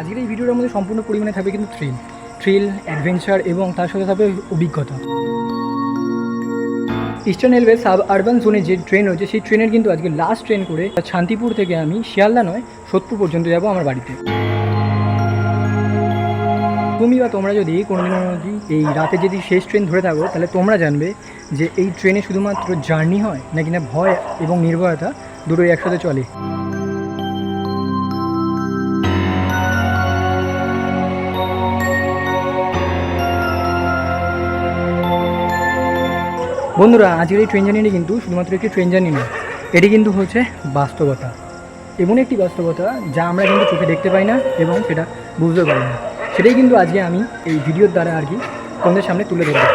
আজকের এই ভিডিওটার মধ্যে সম্পূর্ণ পরিমাণে থাকবে কিন্তু থ্রিল থ্রিল অ্যাডভেঞ্চার এবং তার সাথে থাকবে অভিজ্ঞতা। ইস্টার্ন রেলওয়ে সাব আরবান জোনে যে ট্রেন রয়েছে, সেই ট্রেনের কিন্তু আজকে লাস্ট ট্রেন করে শান্তিপুর থেকে আমি শিয়ালদা নয়, সোদপুর পর্যন্ত যাব আমার বাড়িতে। তুমি বা তোমরা যদি কোনোদিনও যদি এই রাতে যদি শেষ ট্রেন ধরে থাকো, তাহলে তোমরা জানবে যে এই ট্রেনে শুধুমাত্র জার্নি হয় নাকি না ভয় এবং নির্ভয়তা দুটোই একসাথে চলে। বন্ধুরা, আজকের এই ট্রেন জার্নিটি কিন্তু শুধুমাত্র একটি ট্রেন জার্নি নয়, এটি কিন্তু হচ্ছে বাস্তবতা। এমন একটি বাস্তবতা যা আমরা কিন্তু চোখে দেখতে পাই না এবং সেটা বুঝতে পারি না। সেটাই কিন্তু আজকে আমি এই ভিডিওর দ্বারা আর কি তোমাদের সামনে তুলে ধরবো।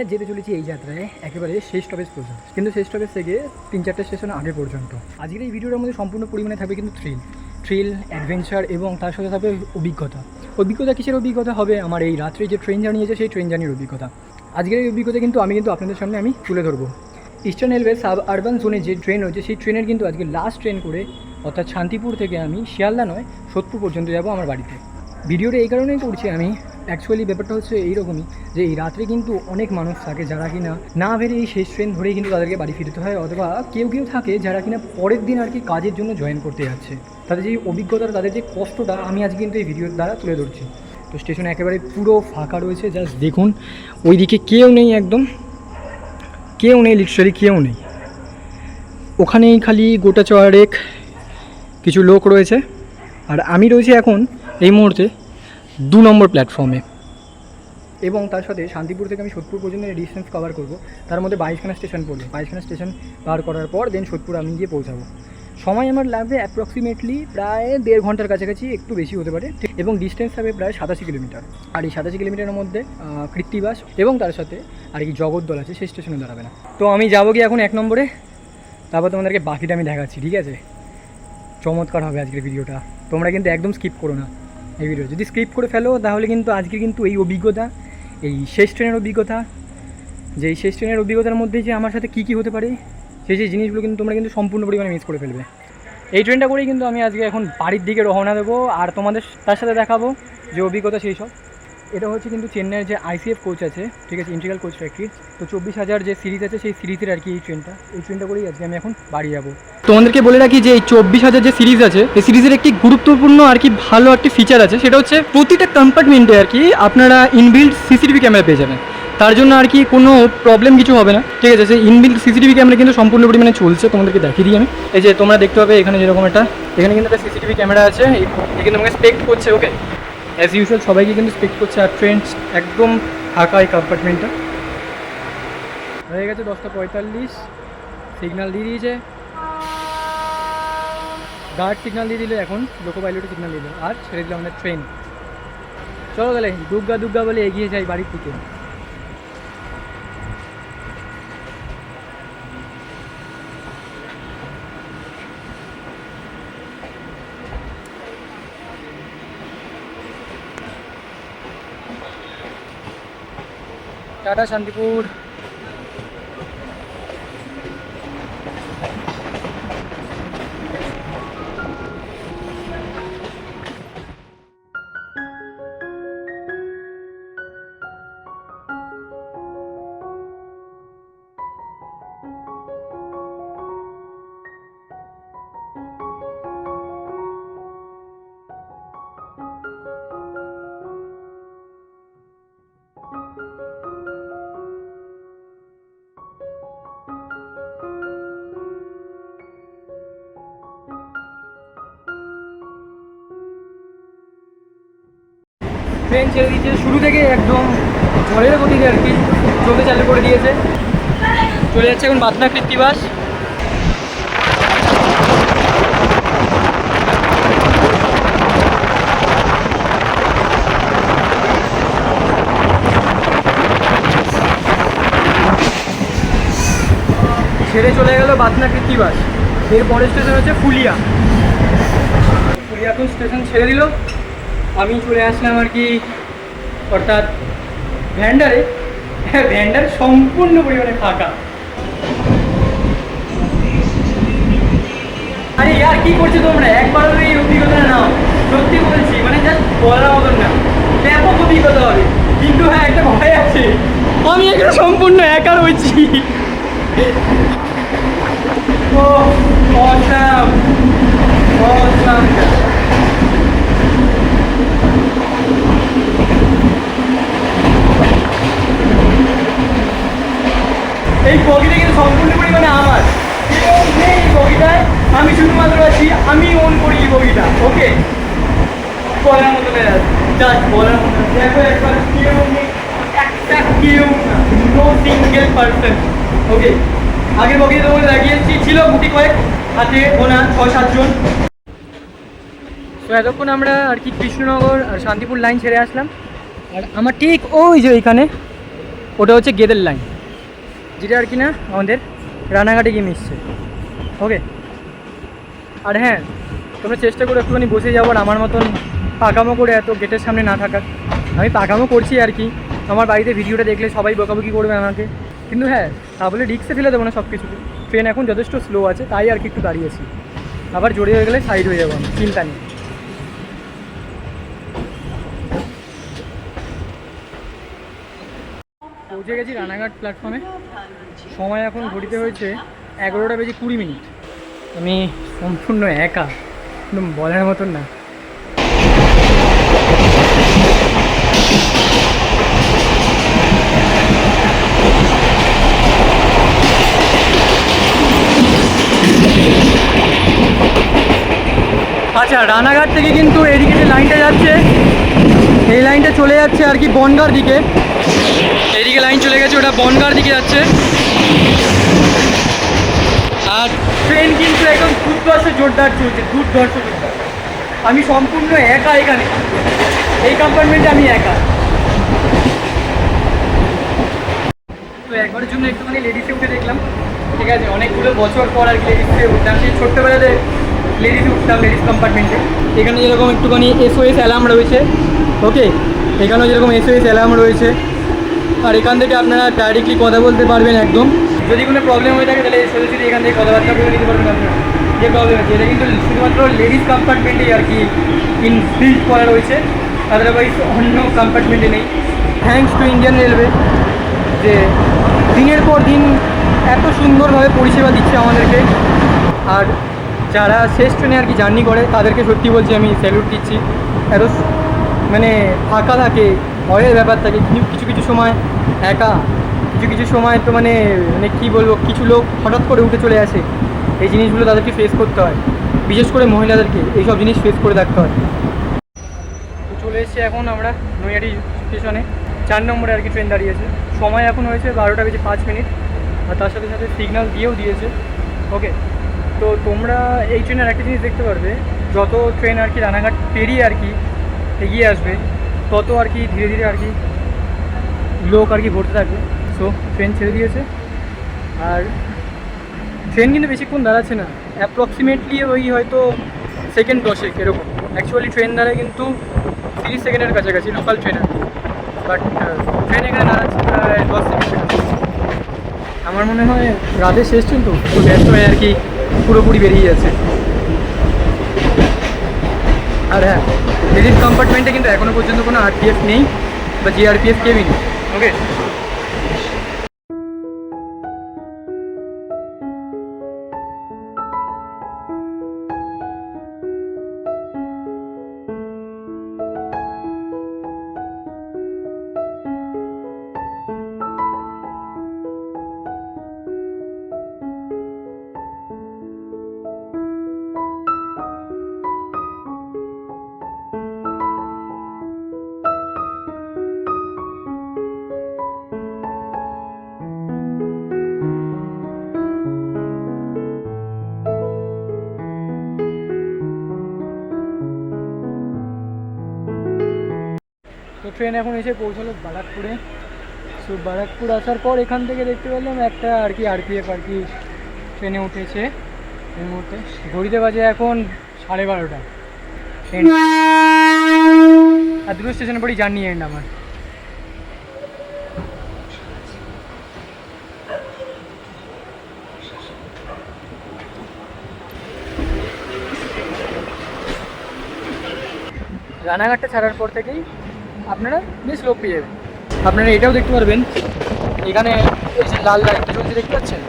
আর যেতে চলেছি এই যাত্রায়, একেবারে শেষ স্টপেজ পর্যন্ত। কিন্তু শেষ স্টপেজ থেকে তিন চারটে স্টেশন আগে পর্যন্ত। আজকের এই ভিডিওটার মধ্যে সম্পূর্ণ পরিমাণে থাকবে কিন্তু থ্রিল থ্রিল অ্যাডভেঞ্চার এবং তার সাথে থাকবে অভিজ্ঞতা। অভিজ্ঞতা কিসের অভিজ্ঞতা হবে? আমার এই রাত্রে যে ট্রেন জার্নি আছে, সেই ট্রেন জার্নির অভিজ্ঞতা। আজকের এই অভিজ্ঞতা কিন্তু আমি কিন্তু আপনাদের সামনে আমি তুলে ধরবো। ইস্টার্ন রেলওয়ে সাব আরবান জোনে যে ট্রেন রয়েছে, সেই ট্রেনের কিন্তু আজকে লাস্ট ট্রেন করে, অর্থাৎ শান্তিপুর থেকে আমি শিয়ালদা নয়, সোদপুর পর্যন্ত যাব আমার বাড়িতে। ভিডিওটা এই কারণেই করছি আমি অ্যাকচুয়ালি ব্যাপারটা হচ্ছে এইরকমই যে এই রাত্রে কিন্তু অনেক মানুষ থাকে যারা কিনা না বেরে এই শেষ ট্রেন ধরেই কিন্তু তাদেরকে বাড়ি ফিরতে হয় অথবা কেউ কেউ থাকে যারা কিনা পরের দিন আর কি কাজের জন্য জয়েন করতে যাচ্ছে। তাদের যে অভিজ্ঞতা তাদের যে কষ্টটা, আমি আজ কিন্তু এই ভিডিওর দ্বারা তুলে ধরছি। তো স্টেশন একেবারে পুরো ফাঁকা রয়েছে জাস্ট দেখুন। ওইদিকে কেউ নেই একদম। কেউ নেই লিটারালি কেউ নেই। ওখানেই খালি গোটা চয়ারেক কিছু লোক রয়েছে। আর আমি রয়েছি এখন এই মুহূর্তে দু নম্বর প্ল্যাটফর্মে এবং তার সাথে শান্তিপুর থেকে আমি সোদপুর পর্যন্ত ডিস্টেন্স কভার করব, তার মধ্যে বাইশখানা স্টেশন পড়বে। বাইশখানা স্টেশন পার করার পর দেন সোদপুর আমি গিয়ে পৌঁছাবো। সময় আমার লাগবে অ্যাপ্রক্সিমেটলি প্রায় দেড় ঘণ্টার কাছাকাছি, একটু বেশি হতে পারে, এবং ডিস্টেন্স হবে প্রায় সাতাশি কিলোমিটার। আর এই সাতাশি কিলোমিটারের মধ্যে কৃত্তিবাস এবং তার সাথে আর কি জগদ্দল আছে, সেই স্টেশনে দাঁড়াবে না। তো আমি যাব কি এখন এক নম্বরে, তারপর তোমাদেরকে বাকিটা আমি দেখাচ্ছি, ঠিক আছে? চমৎকার হবে আজকের ভিডিওটা তোমরা কিন্তু একদম স্কিপ করো না। এই ভিডিও যদি স্কিপ করে ফেলো, তাহলে কিন্তু আজকে কিন্তু এই অভিজ্ঞতা, এই শেষ ট্রেনের অভিজ্ঞতা, যে এই শেষ ট্রেনের অভিজ্ঞতার মধ্যে যে আমার সাথে কী কী হতে পারে, সেই সেই জিনিসগুলো কিন্তু তোমরা কিন্তু সম্পূর্ণ পরিমাণে মিস করে ফেলবে। এই ট্রেনটা করেই কিন্তু আমি আজকে এখন বাড়ির দিকে রওনা দেবো, আর তোমাদের তার সাথে দেখাবো যে অভিজ্ঞতা সেই সব। এটা হচ্ছে কিন্তু চেন্নাইয়ের যে আইসিএফ কোচ আছে, ঠিক আছে ইন্টিগ্রাল কোচ ফ্যাক্টরি তো চব্বিশ হাজার যে সিরিজ আছে, সেই সিরিজের আর কি এই ট্রেনটা এই ট্রেনটা করেই আজকে আমি এখন বাড়ি যাব। তোমাদেরকে বলে রাখি যে এই চব্বিশ হাজার যে সিরিজ আছে এই সিরিজের একটি গুরুত্বপূর্ণ আর কি ভালো একটি ফিচার আছে, সেটা হচ্ছে প্রতিটা কম্পার্টমেন্টে আর কি আপনারা ইনবিল্ড সিসিটিভি ক্যামেরা পেয়ে যাবেন। তার জন্য আর কি কোনো প্রবলেম কিছু হবে না, ঠিক আছে? সেই ইনবিল্ড সিসিটিভি ক্যামেরা কিন্তু সম্পূর্ণ পরিমাণে চলছে, তোমাদেরকে দেখিয়ে দিই আমি। এই যে তোমরা দেখতে পাবে এখানে যেরকম একটা এখানে কিন্তু একটা সিসিটিভি ক্যামেরা আছে কিন্তু তোমাকে স্পেক্ট করছে ওকে অ্যাজ ইউজুয়াল সবাইকে কিন্তু স্পিক করছে আর ট্রেন একদম ফাঁকা এই কম্পার্টমেন্টটা হয়ে গেছে দশটা পঁয়তাল্লিশ। সিগনাল দিয়ে দিয়েছে। গার্ড সিগনাল দিয়ে দিল এখন। লোকো পাইলটে সিগনাল দিল। আর ছেড়ে দিল আমাদের ট্রেন চলো গেলে দুগ্গা দুগ্গা বলে এগিয়ে যাই বাড়ির দিকে। টাটা শান্তিপুর। ট্রেন ছেড়ে দিয়েছে। শুরু থেকে একদম ঝড়ের গতিতে আর কি চলতে চালু করে দিয়েছে। চলে যাচ্ছে এখন বাতনা কৃত্তিবাস। ছেড়ে চলে গেল বাতনা কৃত্তিবাস। এর পরের স্টেশন হচ্ছে ফুলিয়া। ফুলিয়া এখন স্টেশন ছেড়ে দিল। আমি চলে আসলাম আর কি, অর্থাৎ ভ্যান্ডারে হ্যাঁ ভ্যান্ডার সম্পূর্ণ পরিমাণে ফাঁকা। আরে ইয়ার, কি করছ তোমরা? একবার এই অভিজ্ঞতা নাও। সত্যি বলছি মানে জাস্ট বলার মতন না। ব্যাপক অভিজ্ঞতা হবে। কিন্তু হ্যাঁ একটা ভয় আছে। আমি এখানে সম্পূর্ণ একা রয়েছি। ও, অসাম। অসাম। এই বগিটা কিন্তু সম্পূর্ণ পরিমাণে আমার। নেই বগিটায় আমি শুধুমাত্র আছি, আমি ওন করি এই বগিটা ওকে বলার মতো জাস্ট বলার মতো দেখো ওকে আগে বগিতে তোমাকে লাগিয়েছি ছিল গুটি কয়েক, হাতে গোনা ছয় সাতজন তো এতক্ষণ আমরা আর কি কৃষ্ণনগর আর শান্তিপুর লাইন ছেড়ে আসলাম। আর আমার ঠিক ওই যে ওইখানে ওটা হচ্ছে গেদের লাইন যেটা আর কি না, আমাদের রানাঘাটে গিয়ে মিশছে। ওকে আর হ্যাঁ তোমরা চেষ্টা করো একটুখানি বসে যাব আমার মতন পাকামো করে এত গেটের সামনে না থাকার। আমি পাকামো করছি আর কি। আমার বাড়িতে ভিডিওটা দেখলে সবাই বকাবকি করবে আমাকে। কিন্তু হ্যাঁ তাহলে রিক্সে ফেলে দেবো না সব কিছুকে ট্রেন এখন যথেষ্ট স্লো আছে, তাই আর কি একটু দাঁড়িয়েছি। আবার জোরে হয়ে গেলে সাইড হয়ে যাব আমি, চিন্তা নেই। পৌঁছে গেছি রানাঘাট প্ল্যাটফর্মে সময় এখন ঘড়িতে হয়েছে এগারোটা বেজে কুড়ি মিনিট। আমি সম্পূর্ণ একা, একদম বলার মতন না। আচ্ছা রানাঘাট থেকে কিন্তু এদিকে যে লাইনটা যাচ্ছে, এই লাইনটা চলে যাচ্ছে আর কি বনগার দিকে। এদিকে লাইন চলে গেছে, ওটা বনগার দিকে যাচ্ছে। আর ট্রেন কিন্তু একদম দুর্ধর্ষ জোরদার চলছে, দুর্ধর্ষ জোরদার। আমি সম্পূর্ণ একা এখানে। এই কম্পার্টমেন্টে আমি একা। তো একবারের জন্য একটুখানি লেডিসে উঠে দেখলাম। ঠিক আছে, অনেকগুলো বছর পর আর কি লেডিসে উঠলাম। সেই ছোট্টবেলাতে লেডিসে উঠতাম লেডিস কম্পার্টমেন্টে এখানে যেরকম একটুখানি এসওএস অ্যালার্ম রয়েছে। ওকে এখানেও যেরকম এসওএস অ্যালার্ম রয়েছে। আর এখান থেকে আপনারা ডাইরেক্টলি কথা বলতে পারবেন একদম। যদি কোনো প্রবলেম হয়ে থাকে তাহলে সোজাসুজি এখান থেকে কথাবার্তা বলে নিতে পারবেন আপনারা। যে প্রবলেম আছে এটা কিন্তু শুধুমাত্র লেডিস কম্পার্টমেন্টেই আর কি ইনবিল্ড করা রয়েছে। আদারওয়াইজ অন্য কম্পার্টমেন্টে নেই। থ্যাংকস টু ইন্ডিয়ান রেলওয়ে যে দিনের পর দিন এত সুন্দরভাবে পরিষেবা দিচ্ছে আমাদেরকে। আর যারা শেষ ট্রেনে আর কি জার্নি করে তাদেরকে সত্যি বলছি আমি স্যালুট দিচ্ছি। এত মানে ফাঁকা থাকে ভয়ের ব্যাপার থাকে। কিছু কিছু কিছু সময় একা, কিছু কিছু সময় তো মানে মানে কী বলব, কিছু লোক হঠাৎ করে উঠে চলে আসে। এই জিনিসগুলো তাদেরকে ফেস করতে হয়। বিশেষ করে মহিলাদেরকে, এইসব জিনিস ফেস করে থাকতে হয়। চলে এসেছি এখন আমরা নৈয়ারি স্টেশনে চার নম্বরে আর কি ট্রেন দাঁড়িয়েছে। সময় এখন হয়েছে বারোটা বেজে পাঁচ মিনিট। আর তার সাথে সাথে সিগন্যাল দিয়েও দিয়েছে। ওকে তো তোমরা এই ট্রেনের একটা জিনিস দেখতে পারবে। যত ট্রেন আর কি রানাঘাট পেরিয়ে আর কি এগিয়ে আসবে তত আর কি, ধীরে ধীরে আর কি লোক আর কি ভরতে থাকবে। সো ট্রেন ছেড়ে দিয়েছে। আর ট্রেন কিন্তু বেশিক্ষণ দাঁড়াচ্ছে না। অ্যাপ্রক্সিমেটলি ওই হয়তো সেকেন্ড দশেক এরকম। অ্যাকচুয়ালি ট্রেন দাঁড়ায় কিন্তু তিরিশ সেকেন্ডের কাছাকাছি লোকাল ট্রেন বাট ট্রেন এখানে দাঁড়াচ্ছে প্রায় দশ সেকেন্ডের আমার মনে হয় রাতের শেষ ট্রেন ব্যস্ত হয়ে আর কি পুরোপুরি বেরিয়ে যাচ্ছে। আর হ্যাঁ লেডিস কম্পার্টমেন্টে কিন্তু এখনও পর্যন্ত কোনো আরপিএফ নেই বা জিআরপিএফ কেউই নেই। ওকে ট্রেন এখন এসে পৌঁছালো বারাকপুরে সো বারাকপুর আসার পর এখান থেকে দেখতে পেলাম একটা আর কি আরপিএফ আর কি ট্রেনে উঠেছে। এই মুহূর্তে ঘড়িতে বাজে এখন সাড়ে বারোটা। ট্রেন আর দুটো স্টেশন পরেই জার্নি এন্ড আমার। রানাঘাটটা ছাড়ার পর থেকেই আপনারা বেশ লোক পেয়ে যাবেন আপনারা এটাও দেখতে পারবেন। এখানে এই যে লাল লাইটটা চলছে দেখতে পাচ্ছেন?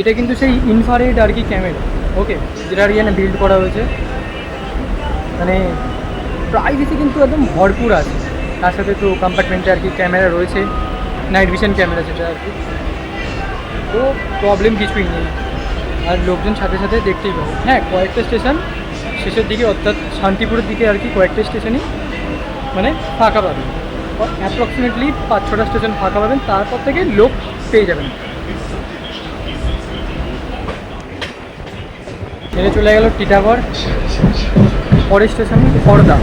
এটা কিন্তু সেই ইনফারেড আর কি ক্যামেরা ওকে যেটা আর কি বিল্ড করা হয়েছে। মানে প্রাইভেসি কিন্তু একদম ভরপুর আছে। তার সাথে তো কম্পার্টমেন্টে আর কি ক্যামেরা রয়েছে। নাইট ভিশন ক্যামেরা যেটা আর কি। তো প্রবলেম কিছুই নেই। আর লোকজন সাথে সাথে দেখতেই পাবে। হ্যাঁ কয়েকটা স্টেশন শেষের দিকে, অর্থাৎ শান্তিপুরের দিকে আর কি কয়েকটা স্টেশনই মানে ফাঁকা পাবেন। অ্যাপ্রক্সিমেটলি পাঁচ ছটা স্টেশন ফাঁকা পাবেন, তারপর থেকে লোক পেয়ে যাবেন। এটা চলে গেল টিটাগড় পরের স্টেশন খড়দা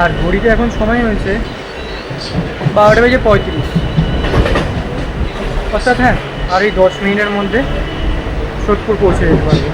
আর ঘড়িতে এখন সময় হয়েছে বারোটা বেজে পঁয়ত্রিশ। অর্থাৎ হ্যাঁ আর এই দশ মিনিটের মধ্যে সোদপুর পৌঁছে যেতে পারব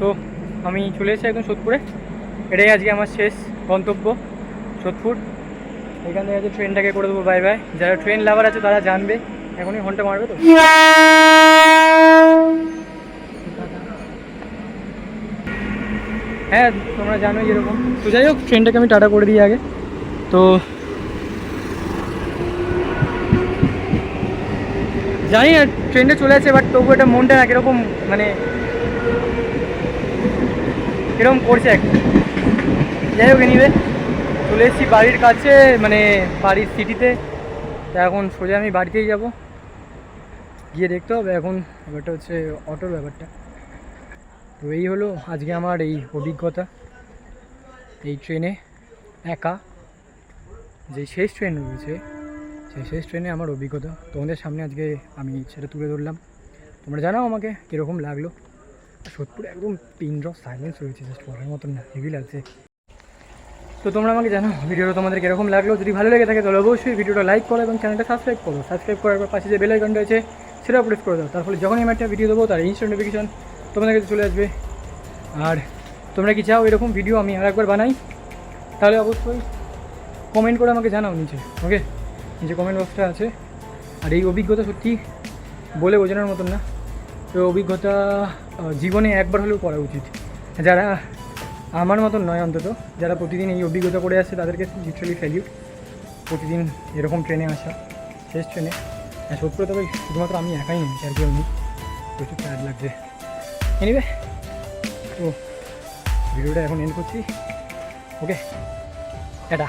তো আমি চলে এসেছি একদম সোদপুরে। এটাই আজকে আমার শেষ গন্তব্য, সোদপুর। এখান থেকে ট্রেনটাকে করে দেবো বাই বাই যারা ট্রেন লাভার আছে, তারা জানবে। এখনই ঘণ্টা মারবে তো? হ্যাঁ তোমরা জানোই যেরকম। তো যাই হোক ট্রেনটাকে আমি টাটা করে দিই আগে। তো জানি না ট্রেনটা চলে আছে বাট তবু এটা মনটা না মানে কীরকম করছে একটা যাই হোক এনিবে চলে এসেছি বাড়ির কাছে মানে বাড়ির সিটিতে তা এখন সোজা আমি বাড়িতেই যাব। গিয়ে দেখতে হবে। এখন ব্যাপারটা হচ্ছে অটোর ব্যাপারটা। তো এই হলো আজকে আমার এই অভিজ্ঞতা। এই ট্রেনে একা যে শেষ ট্রেন রয়েছে, সেই শেষ ট্রেনে আমার অভিজ্ঞতা। তোমাদের সামনে আজকে আমি সেটা তুলে ধরলাম। তোমরা জানাও আমাকে কীরকম লাগল। সোদপুরে একদম পিন ড্রপ সাইলেন্স রয়েছে জাস্ট বলার মতন না হেভি লাগছে। তো তোমরা আমাকে জানাও ভিডিওটা তোমাদের কীরকম লাগল? যদি ভালো লেগে থাকে, তাহলে অবশ্যই ভিডিওটা লাইক করো এবং চ্যানেলটা সাবস্ক্রাইব করো। সাবস্ক্রাইব করার পর পাশে যে বেল আইকনটা আছে সেটা প্রেস করে দাও। তার ফলে যখনই আমি একটা ভিডিও দেবো, তার ইনস্ট্যান্ট নোটিফিকেশন তোমাদের কাছে চলে আসবে। আর তোমরা কি চাও এরকম ভিডিও আমি আর একবার বানাই? তাহলে অবশ্যই কমেন্ট করে আমাকে জানাও নিচে ওকে নিচে কমেন্ট বক্সটা আছে। আর এই অভিজ্ঞতা সত্যি বলে বোঝানোর মতন না। অভিজ্ঞতা জীবনে একবার হলেও করা উচিত। যারা আমার মতন নয় অন্তত, যারা প্রতিদিন এই অভিজ্ঞতা করে আসছে, তাদেরকে লিটারালি ফেলিউট প্রতিদিন এরকম ট্রেনে আসা, শেষ ট্রেনে হ্যাঁ সত্যি তবে শুধুমাত্র আমি একাই নেই, আর কেউ নেই। প্রচুর টায়ার লাগছে। এনিবে তো ভিডিওটা এখন এন্ড করছি। Okay tata.